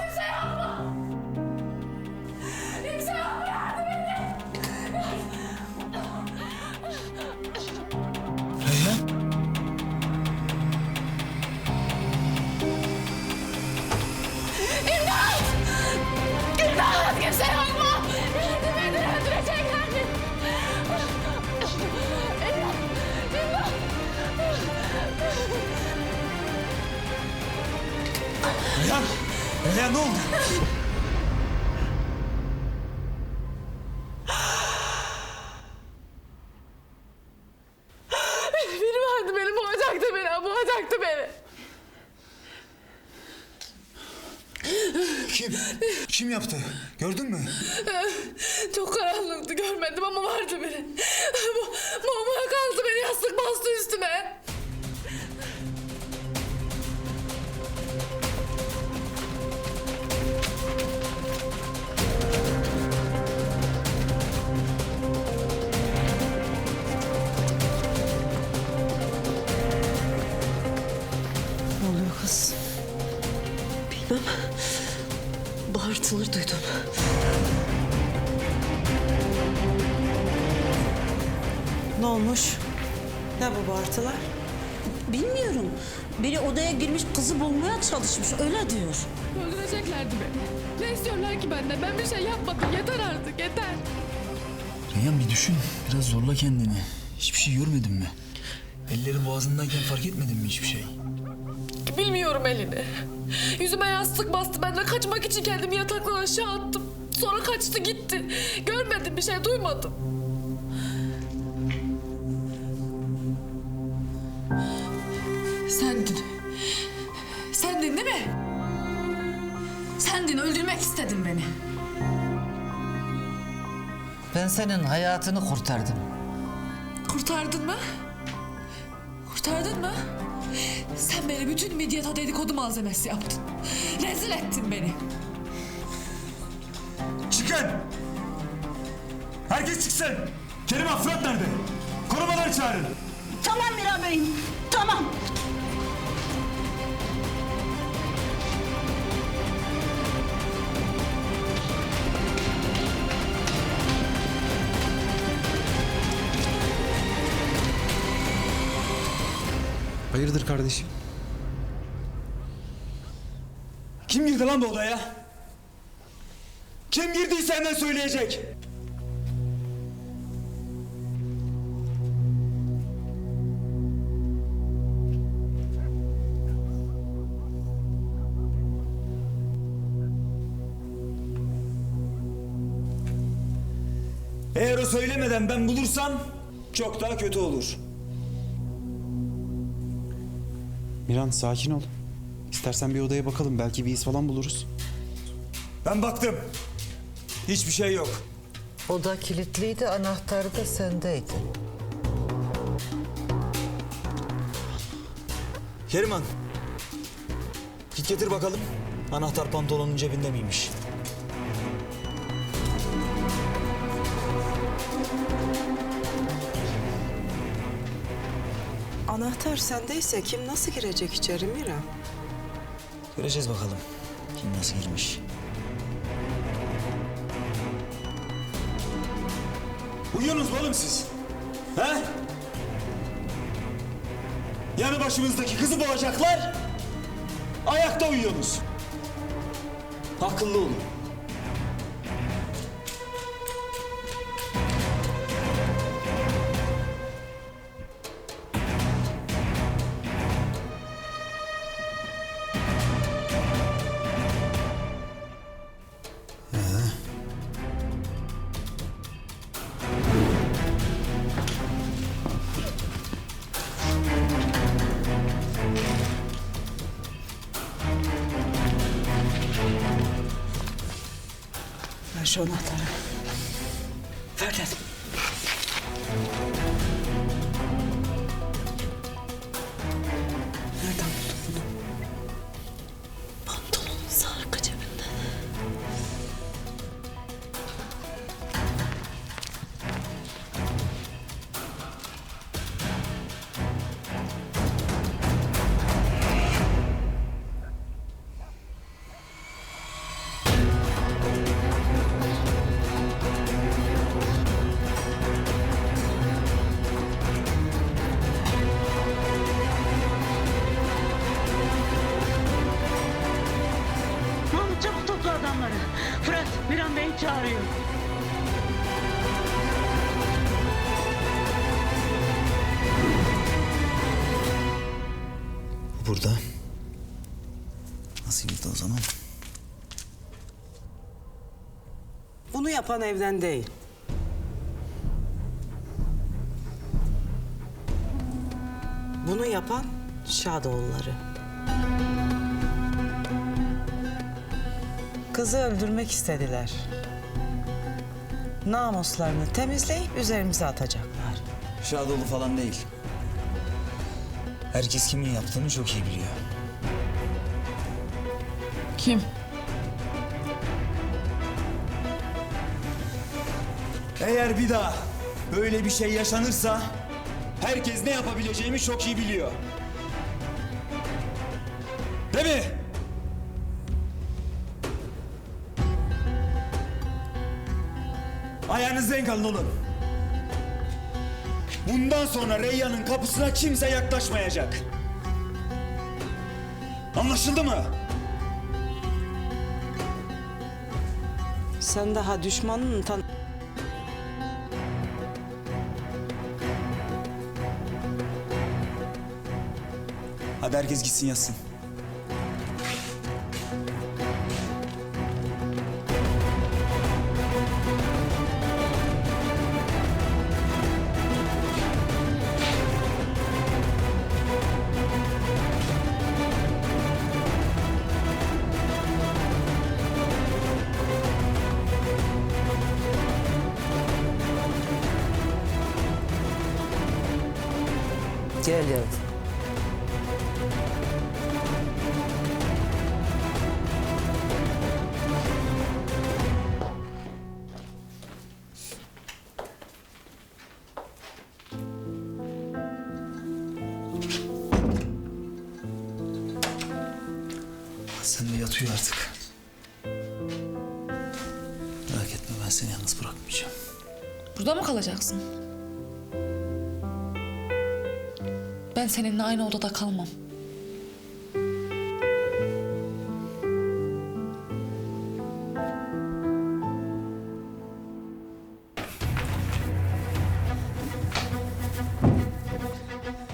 Kimse yok mu? Kimse yok mu? Yardım edin! İmdat! Kimse yok mu? Yardım edin! Öldürecekler beni! İmdat! İmdat! Ne oldu? Biri vardı beni boğacaktı beni, boğacaktı beni. Kim? Kim yaptı? Gördün mü? Çok karanlıktı görmedim ama vardı biri. Boğmaya kalktı beni yastık bastı üstüme. Bağırtıları duydum. Ne olmuş? Ne bu bağırtılar? Bilmiyorum. Biri odaya girmiş kızı bulmaya çalışmış. Öyle diyor. Öldüreceklerdi beni. Ne istiyorlar ki benden? Ben bir şey yapmadım. Yeter artık, yeter. Reyhan bir düşün. Biraz zorla kendini. Hiçbir şey görmedin mi? Elleri boğazındayken fark etmedin mi hiçbir şey? Bilmiyorum elini. Yüzüme yastık bastı. Ben de kaçmak için kendimi yataktan aşağı attım. Sonra kaçtı gitti. Görmedim bir şey, duymadım. Sendin. Sendin değil mi? Sendin, öldürmek istedin beni. Ben senin hayatını kurtardım. Kurtardın mı? Kurtardın mı? Sen beni bütün medyada dedikodu malzemesi yaptın. Rezil ettin beni. Çıkın! Herkes çıksın! Kerim Fırat nerede? Korumaları çağırın. Tamam Miran Bey'im. Tamam. Hayırdır kardeşim? Kim girdi lan bu odaya? Kim girdiyse hemen söyleyecek. Eğer o söylemeden ben bulursam çok daha kötü olur. Miran sakin ol. İstersen bir odaya bakalım. Belki bir iz falan buluruz. Ben baktım. Hiçbir şey yok. Oda kilitliydi, anahtarı da sendeydi. Keriman. Git getir bakalım. Anahtar pantolonun cebinde miymiş? Anahtar sendeyse kim nasıl girecek içeri Mira? Göreceğiz bakalım. Kim nasıl girmiş. Uyuyorsunuz mu oğlum siz? He? Yanı başımızdaki kızı boğacaklar. Ayakta uyuyorsunuz. Akıllı olun. Anahtarı. Ver dedim. burada. Nasıl girdi o zaman? Bunu yapan evden değil. Bunu yapan Şadoğulları. Kızı öldürmek istediler. Namuslarını temizleyip üzerimize atacaklar. Şadoğlu falan değil. Herkes kimin yaptığını çok iyi biliyor. Kim? Eğer bir daha böyle bir şey yaşanırsa herkes ne yapabileceğimi çok iyi biliyor. Değil mi? Ayağınızı denk alın oğlum. Bundan sonra Reyyan'ın kapısına kimse yaklaşmayacak. Anlaşıldı mı? Sen daha düşmanını tan... Hadi herkes gitsin yatsın. Yatıyor artık. Merak etme ben seni yalnız bırakmayacağım. Burada mı kalacaksın? Ben seninle aynı odada kalmam.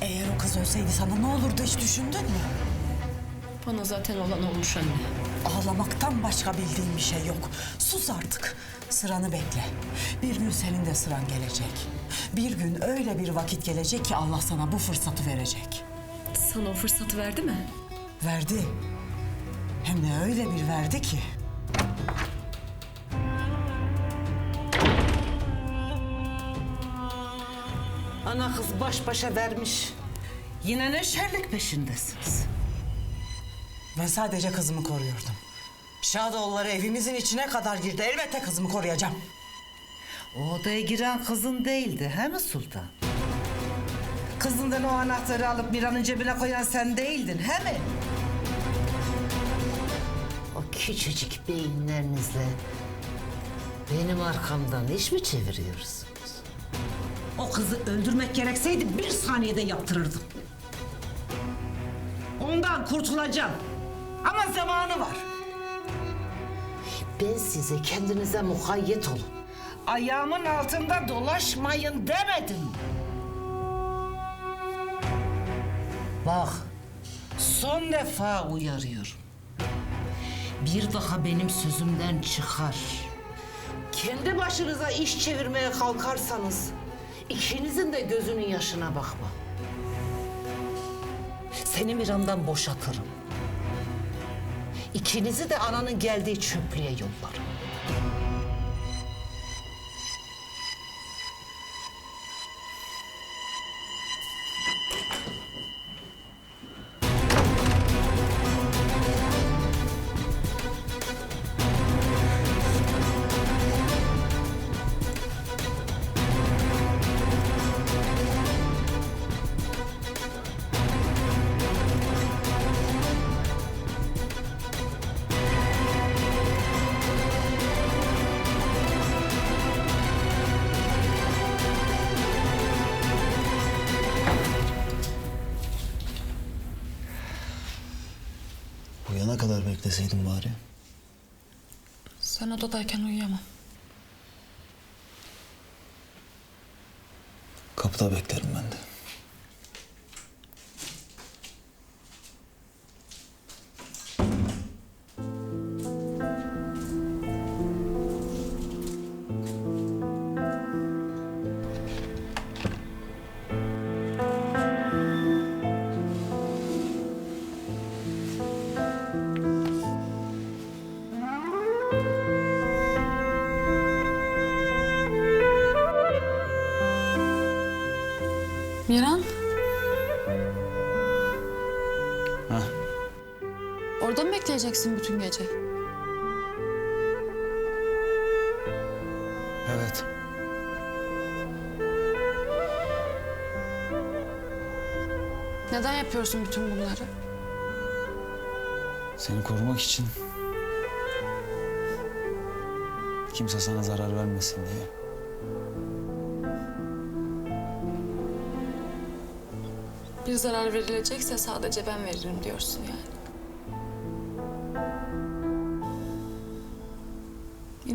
Eğer o kız ölseydi sana ne olurdu hiç düşündün mü? Bana zaten olan olmuş anne. Ağlamaktan başka bildiğin bir şey yok. Sus artık. Sıranı bekle. Bir gün senin de sıran gelecek. Bir gün öyle bir vakit gelecek ki Allah sana bu fırsatı verecek. Sana o fırsatı verdi mi? Verdi. Hem de öyle bir verdi ki. Ana kız baş başa vermiş. Yine ne şerlik peşindesiniz? Ben sadece kızımı koruyordum. Şadoğulları evimizin içine kadar girdi. Elbette kızımı koruyacağım. O odaya giren kızın değildi, he mi Sultan? Kızından o anahtarı alıp Miran'ın cebine koyan sen değildin, he mi? O küçücük beyinlerinizle benim arkamdan iş mi çeviriyorsunuz? O kızı öldürmek gerekseydi bir saniyede yaptırırdım. Ondan kurtulacağım. Ama zamanı var. Ben size kendinize mukayyet olun. Ayağımın altında dolaşmayın demedim. Bak, son defa uyarıyorum. Bir daha benim sözümden çıkar. Kendi başınıza iş çevirmeye kalkarsanız ikinizin de gözünün yaşına bakma. Seni Miran'dan boşatırım. İkinizi de ananın geldiği çöplüğe yollarım. Uyana kadar bekleseydim bari. Sen odadayken uyuyamam. Kapıda beklerim ben de. Bekleyeceksin bütün gece? Evet. Neden yapıyorsun bütün bunları? Seni korumak için. Kimse sana zarar vermesin diye. Bir zarar verilecekse sadece ben veririm diyorsun yani.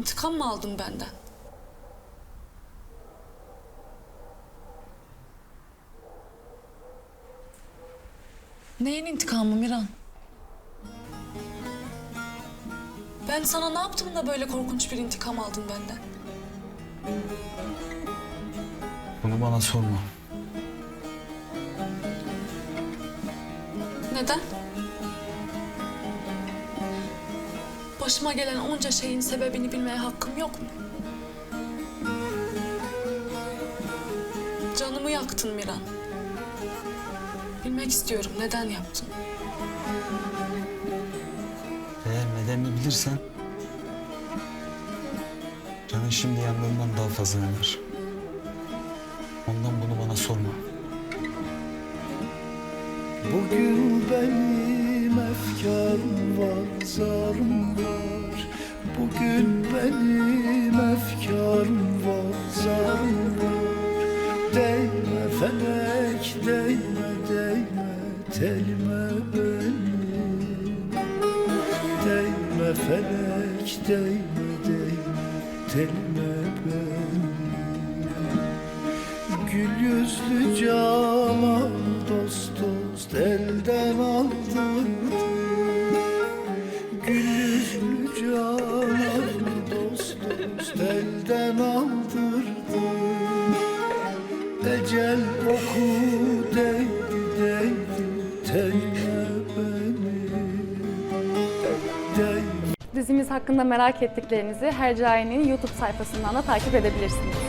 İntikam mı aldın benden? Neyin intikamı Miran? Ben sana ne yaptım da böyle korkunç bir intikam aldın benden? Bunu bana sorma. Neden? Başıma gelen onca şeyin sebebini bilmeye hakkım yok mu? Canımı yaktın Miran. Bilmek istiyorum neden yaptın? Eğer nedenini bilirsen... Canın şimdi yandığından daha fazla yanar. Ondan bunu bana sorma. Bugün benim efkarım var, zarım var. Bugün benim efkarım var, zarım var. Değme felek, değme, değme telime benim. Değme felek, değme, değme telime benim. Gül yüzlü canan dost dost elden aldırdı elden aldırdı. Ecel oku değdi değdi telime benim Değdi. Dizimiz hakkında merak ettiklerinizi Hercai'nin YouTube sayfasından da takip edebilirsiniz.